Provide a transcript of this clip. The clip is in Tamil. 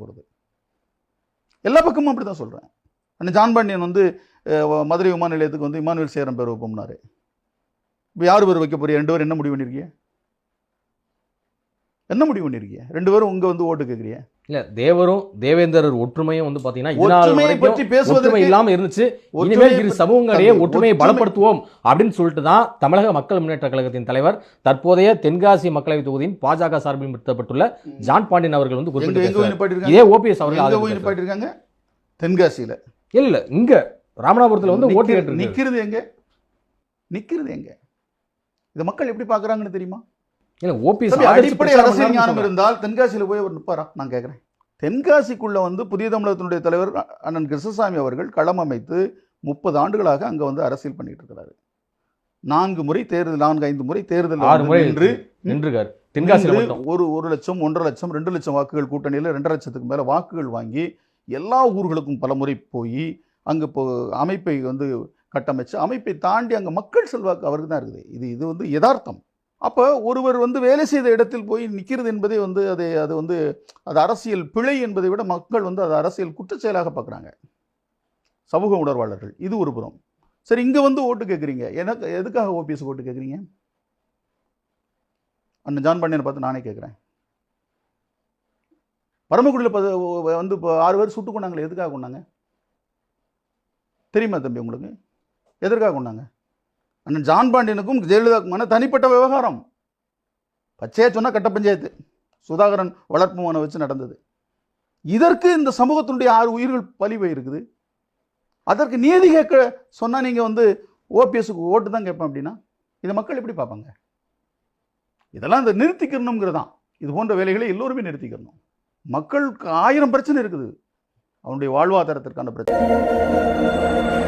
போகிறது எல்லா பக்கமும் அப்படி தான் சொல்கிறேன் அண்ணன் ஜான் பாண்டியன் வந்து மதுரை விமான நிலையத்துக்கு வந்து இமானுவேல் சேரன் பேர் வைப்போம்னாரு. இப்போ யார் பேர் வைக்க போறீங்க? ரெண்டு பேரும் என்ன முடிவு பண்ணியிருக்கீங்க என்ன முடிவு பண்ணியிருக்கீங்க ரெண்டு பேரும் உங்க வந்து ஓட்டு கேட்குறீங்க இல்ல தேவரும் தேவேந்திரர் ஒற்றுமையும் வந்து பாத்தீங்கன்னா பற்றி பேசுவதற்கு இல்லாம இருந்துச்சு. இனிமேல் இரு சமூகங்களிடையே ஒற்றுமையை ஒற்றுமை- பலப்படுத்துவோம் அப்படின்னு சொல்லிட்டு தான் தமிழக மக்கள் முன்னேற்ற கழகத்தின் தலைவர் தற்போதைய தென்காசி மக்களவை தொகுதியின் பாஜக சார்பில் நிறுத்தப்பட்டுள்ள ஜான் பாண்டியன் அவர்கள் வந்து குறிப்பிட்டு இதே ஓபிஎஸ் அவர்கள் தென்காசியில. இல்ல இங்க ராமநாதபுரத்துல வந்து ஓட்டு நிக்கிறது எங்க? நிக்கிறது எங்க? இதை மக்கள் எப்படி பாக்குறாங்கன்னு தெரியுமா? இல்ல ஓபிஎஸ் அடிப்படை அரசியல் ஞானம் இருந்தால் தென்காசியில போய் அவர் நிப்பாரா? நான் கேட்குறேன் தென்காசிக்குள்ள வந்து புதிய தமிழகத்தினுடைய தலைவர் அண்ணன் கிருஷ்ணசாமி அவர்கள் களம் அமைத்து முப்பது ஆண்டுகளாக அங்க வந்து அரசியல் பண்ணிட்டு இருக்கிறாரு. நான்கு முறை தேர்தல் நான்கு ஐந்து முறை தேர்தல் ஆறு முறை நின்று நின்றுகார் தென்காசியில ஒரு ஒரு லட்சம் ஒன்றரை லட்சம் ரெண்டு லட்சம் வாக்குகள் கூட்டணியில் ரெண்டரை லட்சத்துக்கு மேல வாக்குகள் வாங்கி எல்லா ஊர்களுக்கும் பல முறை போய் அங்க இப்போ அமைப்பை வந்து கட்டமைச்சு அமைப்பை தாண்டி அங்க மக்கள் செல்வாக்கு அவருக்கு தான் இருக்குது. இது இது வந்து யதார்த்தம். அப்போ ஒருவர் வந்து வேலை செய்த இடத்தில் போய் நிற்கிறது என்பதே வந்து அதை அது வந்து அது அரசியல் பிழை என்பதை விட மக்கள் வந்து அது அரசியல் குற்றச்செயலாக பார்க்குறாங்க. சமூக உணர்வாளர்கள் இது ஒரு புறம். சரி இங்கே வந்து ஓட்டு கேட்குறீங்க. எனக்கு எதுக்காக ஓபிஎஸ் ஓட்டு கேட்குறீங்க? அண்ணன் ஜான் பாண்டியனை பார்த்து நானே கேட்குறேன். பரமக்குடியில் பத வந்து இப்போ ஆறு பேர் சுட்டு கொண்டாங்களே எதுக்காக கொண்டாங்க? தெரியுமா தம்பி உங்களுக்கு? எதற்காக கொண்டாங்க? அண்ணன் ஜான் பாண்டியனுக்கும் ஜெயலலிதாவுக்குமான தனிப்பட்ட விவகாரம். பச்சையாக சொன்னால் கட்ட பஞ்சாயத்து. சுதாகரன் வளர்ப்பு மனை வச்சு நடந்தது. இதற்கு இந்த சமூகத்தினுடைய ஆறு உயிர்கள் பலி போயிருக்குது. அதற்கு நீதி கேட்க சொன்னால் நீங்கள் வந்து ஓபிஎஸ்க்கு ஓட்டு தான் கேட்பேன் அப்படின்னா இதை மக்கள் எப்படி பார்ப்பாங்க? இதெல்லாம் இந்த நிறுத்திக்கணுங்கிறதான் இது போன்ற வேலைகளை எல்லோருமே நிறுத்திக்கிறணும் மக்களுக்கு ஆயிரம் பிரச்சனை இருக்குது. அவனுடைய வாழ்வாதாரத்திற்கான பிரச்சனை.